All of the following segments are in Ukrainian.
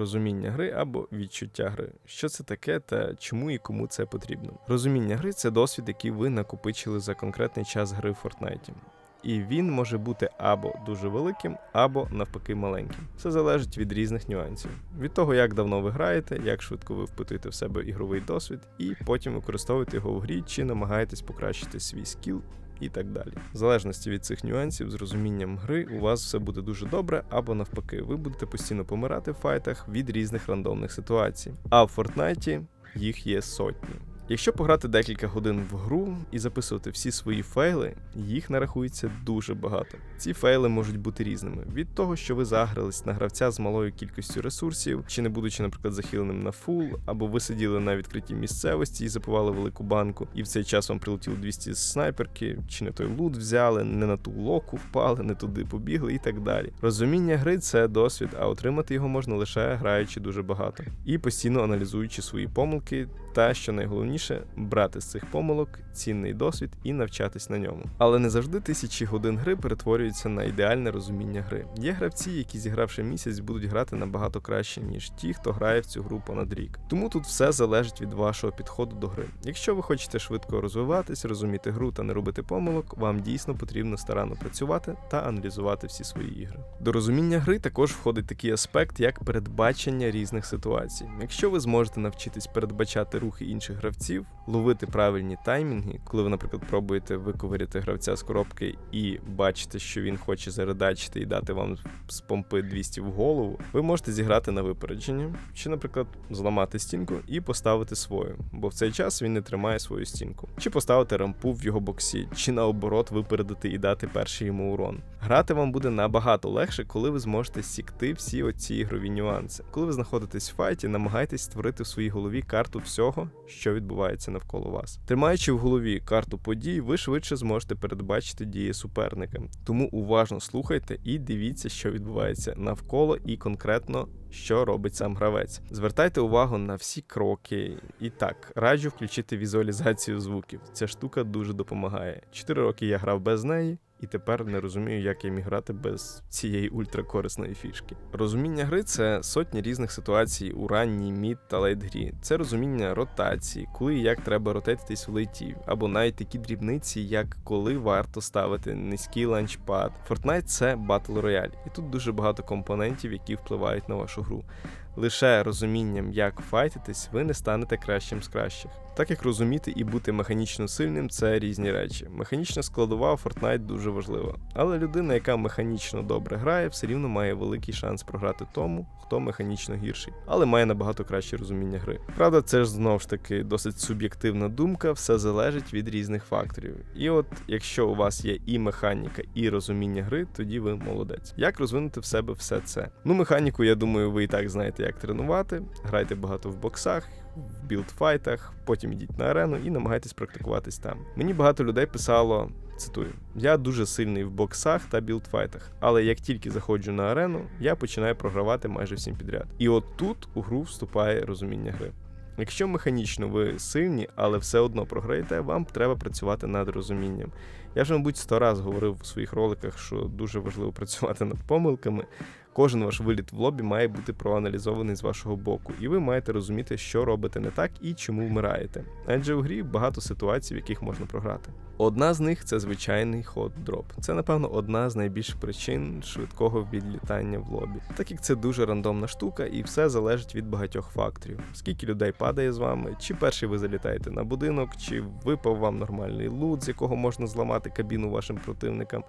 розуміння гри або відчуття гри. Що це таке та чому і кому це потрібно? Розуміння гри це досвід, який ви накопичили за конкретний час гри в Фортнайті. І він може бути або дуже великим, або навпаки маленьким. Це залежить від різних нюансів. Від того, як давно ви граєте, як швидко ви впитуєте в себе ігровий досвід, і потім використовуєте його в грі чи намагаєтесь покращити свій скіл і так далі. В залежності від цих нюансів з розумінням гри у вас все буде дуже добре, або навпаки, ви будете постійно помирати в файтах від різних рандомних ситуацій. А в Фортнайті їх є сотні. Якщо пограти декілька годин в гру і записувати всі свої фейли, їх нарахується дуже багато. Ці фейли можуть бути різними: від того, що ви загрались на гравця з малою кількістю ресурсів, чи не будучи, наприклад, захиленим на фул, або ви сиділи на відкритій місцевості і запивали велику банку, і в цей час вам прилетіло 200 з снайперки, чи не той лут взяли, не на ту локу впали, не туди побігли і так далі. Розуміння гри це досвід, а отримати його можна лише граючи дуже багато і постійно аналізуючи свої помилки, та що найголовніше брати з цих помилок цінний досвід і навчатись на ньому. Але не завжди тисячі годин гри перетворюються на ідеальне розуміння гри. Є гравці, які зігравши місяць, будуть грати набагато краще, ніж ті, хто грає в цю гру понад рік. Тому тут все залежить від вашого підходу до гри. Якщо ви хочете швидко розвиватись, розуміти гру та не робити помилок, вам дійсно потрібно старанно працювати та аналізувати всі свої ігри. До розуміння гри також входить такий аспект, як передбачення різних ситуацій. Якщо ви зможете навчитись передбачати рухи інших гравців, ловити правильні таймінги, коли ви, наприклад, пробуєте виковиряти гравця з коробки і бачите, що він хоче заредачити і дати вам з помпи 200 в голову, ви можете зіграти на випередження, чи, наприклад, зламати стінку і поставити свою, бо в цей час він не тримає свою стінку, чи поставити рампу в його боксі, чи наоборот випередити і дати перший йому урон. Грати вам буде набагато легше, коли ви зможете сікти всі оці ігрові нюанси. Коли ви знаходитесь в файті, намагайтесь створити в своїй голові карту всього, що відбувається навколо вас. Тримаючи в голові карту подій, ви швидше зможете передбачити дії суперника. Тому уважно слухайте і дивіться, що відбувається навколо і конкретно. Що робить сам гравець? Звертайте увагу на всі кроки. І так, раджу включити візуалізацію звуків. Ця штука дуже допомагає. Чотири роки я грав без неї, і тепер не розумію, як міг грати без цієї ультракорисної фішки. Розуміння гри це сотні різних ситуацій у ранній, мід та лейт грі. Це розуміння ротації, коли і як треба ротетитись у лейті, або навіть такі дрібниці, як коли варто ставити низький ланчпад. Fortnite – це батл рояль, і тут дуже багато компонентів, які впливають на вашу гру. Лише розумінням, як файтитись, ви не станете кращим з кращих. Так як розуміти і бути механічно сильним це різні речі. Механічна складова Fortnite дуже важлива. Але людина, яка механічно добре грає, все рівно має великий шанс програти тому, хто механічно гірший, але має набагато краще розуміння гри. Правда, це ж знову ж таки досить суб'єктивна думка, все залежить від різних факторів. І от якщо у вас є і механіка, і розуміння гри, тоді ви молодець. Як розвинути в себе все це? Ну, механіку, я думаю, ви і так знаєте, як тренувати. Грайте багато в боксах в білдфайтах, потім йдіть на арену і намагайтесь практикуватись там. Мені багато людей писало. Цитую, я дуже сильний в боксах та білдфайтах, але як тільки заходжу на арену, я починаю програвати майже всім підряд. І от тут у гру вступає розуміння гри. Якщо механічно ви сильні, але все одно програєте, вам треба працювати над розумінням. Я вже, мабуть, сто раз говорив у своїх роликах, що дуже важливо працювати над помилками. Кожен ваш виліт в лобі має бути проаналізований з вашого боку, і ви маєте розуміти, що робите не так і чому вмираєте. Адже в грі багато ситуацій, в яких можна програти. Одна з них це звичайний ход дроп. Це, напевно, одна з найбільших причин швидкого відлітання в лобі, так як це дуже рандомна штука, і все залежить від багатьох факторів: скільки людей падає з вами, чи перший ви залітаєте на будинок, чи випав вам нормальний лут, з якого можна зламати кабіну вашим противникам,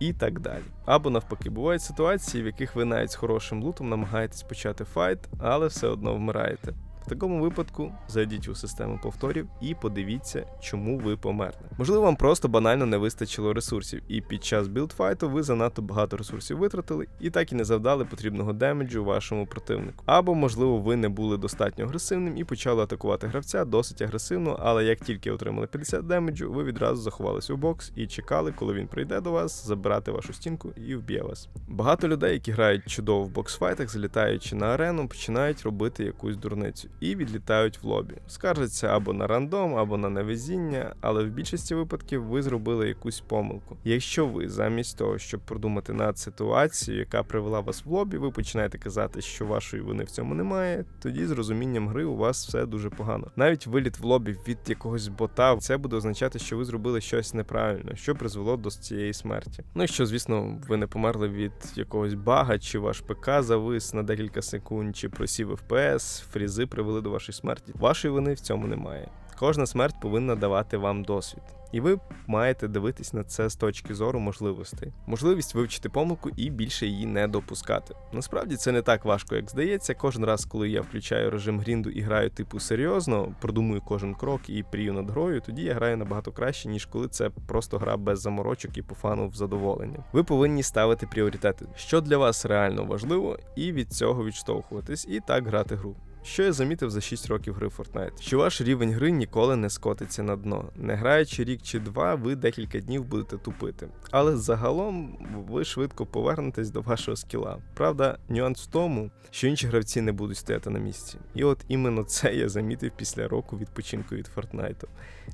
і так далі. Або навпаки, бувають ситуації, в яких ви навіть з хорошим лутом намагаєтесь почати файт, але все одно вмираєте. В такому випадку зайдіть у систему повторів і подивіться, чому ви померли. Можливо, вам просто банально не вистачило ресурсів, і під час білдфайту ви занадто багато ресурсів витратили і так і не завдали потрібного демеджу вашому противнику. Або, можливо, ви не були достатньо агресивним і почали атакувати гравця досить агресивно, але як тільки отримали 50 демеджу, ви відразу заховалися у бокс і чекали, коли він прийде до вас, забирати вашу стінку і вб'є вас. Багато людей, які грають чудово в боксфайтах, залітаючи на арену, починають робити якусь дурницю. І відлітають в лобі. Скаржаться або на рандом, або на невезіння, але в більшості випадків ви зробили якусь помилку. Якщо ви замість того, щоб продумати над ситуацією, яка привела вас в лобі, ви починаєте казати, що вашої вини в цьому немає, тоді з розумінням гри у вас все дуже погано. Навіть виліт в лобі від якогось бота, це буде означати, що ви зробили щось неправильно, що призвело до цієї смерті. Ну і що, звісно, ви не померли від якогось бага, чи ваш ПК завис на декілька секунд, чи просів FPS, фрізи привели до вашої смерті. Вашої вини в цьому немає. Кожна смерть повинна давати вам досвід. І ви маєте дивитись на це з точки зору можливостей. Можливість вивчити помилку і більше її не допускати. Насправді це не так важко, як здається. Кожен раз, коли я включаю режим грінду і граю типу серйозно, продумую кожен крок і прію над грою, тоді я граю набагато краще, ніж коли це просто гра без заморочок і по фану в задоволення. Ви повинні ставити пріоритети, що для вас реально важливо, і від цього відштовхуватись, і так грати гру. Що я замітив за 6 років гри Fortnite? Що ваш рівень гри ніколи не скотиться на дно. Не граючи рік чи два, ви декілька днів будете тупити. Але загалом ви швидко повернетесь до вашого скіла. Правда, нюанс в тому, що інші гравці не будуть стояти на місці. І от іменно це я замітив після року відпочинку від Fortnite.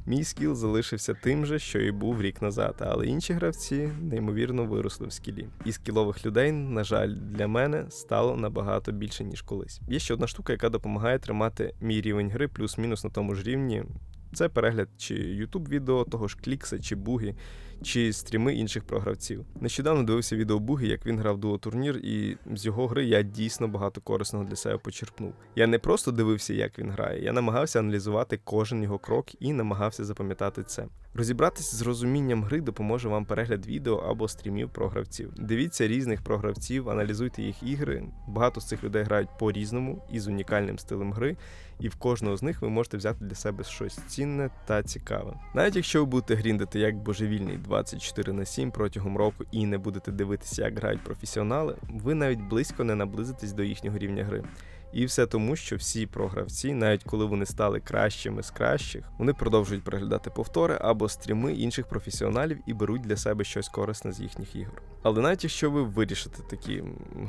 Мій скіл залишився тим же, що і був рік назад, але інші гравці неймовірно виросли в скілі. І скілових людей, на жаль, для мене стало набагато більше, ніж колись. Є ще одна штука, яка допомагає тримати мій рівень гри плюс-мінус на тому ж рівні. Це перегляд чи YouTube відео того ж Клікса чи Буги, чи стріми інших програвців. Нещодавно дивився відео Буги, як він грав дуо-турнір, і з його гри я дійсно багато корисного для себе почерпнув. Я не просто дивився, як він грає, я намагався аналізувати кожен його крок і намагався запам'ятати це. Розібратися з розумінням гри допоможе вам перегляд відео або стрімів про гравців. Дивіться різних програвців, аналізуйте їх ігри. Багато з цих людей грають по-різному і з унікальним стилем гри, і в кожного з них ви можете взяти для себе щось цінне та цікаве. Навіть якщо ви будете гріндити як божевільний 24 на 7 протягом року і не будете дивитися, як грають професіонали, ви навіть близько не наблизитесь до їхнього рівня гри. І все тому, що всі програвці, навіть коли вони стали кращими з кращих, вони продовжують переглядати повтори або стріми інших професіоналів і беруть для себе щось корисне з їхніх ігор. Але навіть якщо ви вирішите такі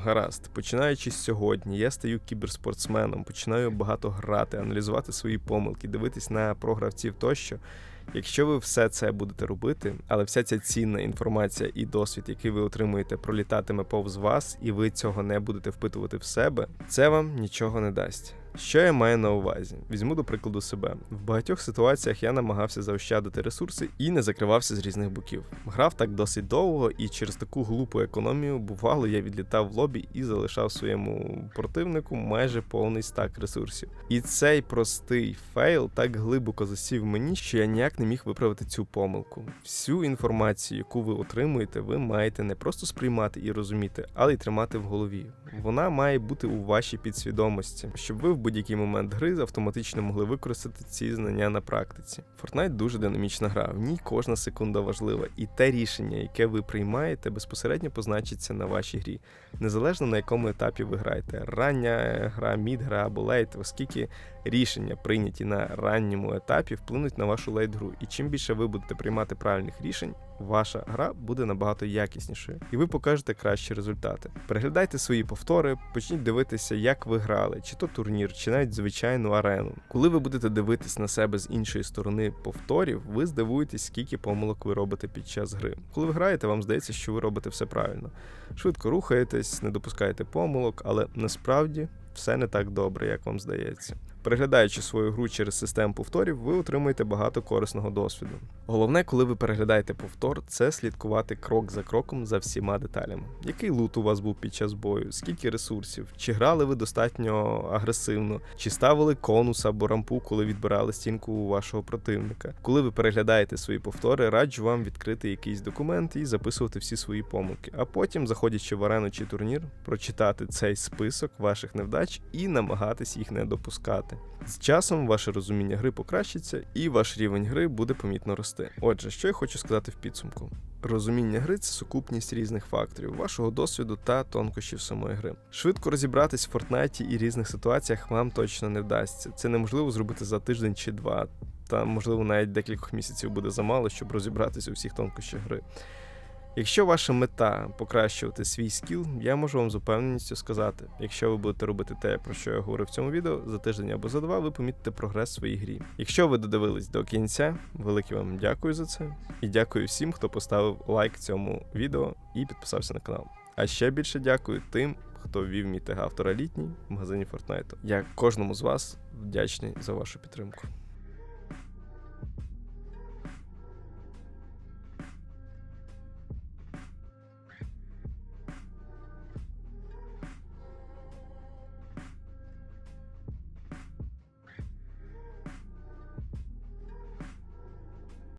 гаразд, починаючи з сьогодні, я стаю кіберспортсменом, починаю багато грати, аналізувати свої помилки, дивитись на програвців тощо. Якщо ви все це будете робити, але вся ця цінна інформація і досвід, який ви отримуєте, пролітатиме повз вас, і ви цього не будете впитувати в себе, це вам нічого не дасть. Що я маю на увазі? Візьму до прикладу себе. В багатьох ситуаціях я намагався заощадити ресурси і не закривався з різних боків. Грав так досить довго, і через таку глупу економію, бувало, я відлітав в лобі і залишав своєму противнику майже повний стак ресурсів. І цей простий фейл так глибоко засів мені, що я ніяк не міг виправити цю помилку. Всю інформацію, яку ви отримуєте, ви маєте не просто сприймати і розуміти, але й тримати в голові. Вона має бути у вашій підсвідомості, щоб ви в будь-який момент гри автоматично могли використати ці знання на практиці. Fortnite дуже динамічна гра, в ній кожна секунда важлива, і те рішення, яке ви приймаєте, безпосередньо позначиться на вашій грі, незалежно на якому етапі ви граєте. Рання гра, мідгра або лейт, оскільки рішення, прийняті на ранньому етапі, вплинуть на вашу лейт-гру. І чим більше ви будете приймати правильних рішень, ваша гра буде набагато якіснішою, і ви покажете кращі результати. Переглядайте свої повтори, почніть дивитися, як ви грали, чи то турнір, чи навіть звичайну арену. Коли ви будете дивитись на себе з іншої сторони повторів, ви здивуєтесь, скільки помилок ви робите під час гри. Коли ви граєте, вам здається, що ви робите все правильно. Швидко рухаєтесь, не допускаєте помилок, але насправді все не так добре, як вам здається. Переглядаючи свою гру через систему повторів, ви отримуєте багато корисного досвіду. Головне, коли ви переглядаєте повтор, це слідкувати крок за кроком за всіма деталями. Який лут у вас був під час бою, скільки ресурсів, чи грали ви достатньо агресивно, чи ставили конус або рампу, коли відбирали стінку у вашого противника. Коли ви переглядаєте свої повтори, раджу вам відкрити якийсь документ і записувати всі свої помилки, а потім, заходячи в арену чи турнір, прочитати цей список ваших невдач і намагатись їх не допускати. З часом ваше розуміння гри покращиться, і ваш рівень гри буде помітно рости. Отже, що я хочу сказати в підсумку. Розуміння гри це сукупність різних факторів, вашого досвіду та тонкощів самої гри. Швидко розібратись в Фортнайті і різних ситуаціях вам точно не вдасться. Це неможливо зробити за тиждень чи два, та можливо навіть декількох місяців буде замало, щоб розібратися у всіх тонкощах гри. Якщо ваша мета покращувати свій скіл, я можу вам з упевненістю сказати, якщо ви будете робити те, про що я говорив в цьому відео, за тиждень або за два, ви помітите прогрес в своїй грі. Якщо ви додивились до кінця, велике вам дякую за це. І дякую всім, хто поставив лайк цьому відео і підписався на канал. А ще більше дякую тим, хто ввів мій тег автора літній в магазині Fortnite. Я кожному з вас вдячний за вашу підтримку.